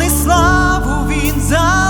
Не славу він за.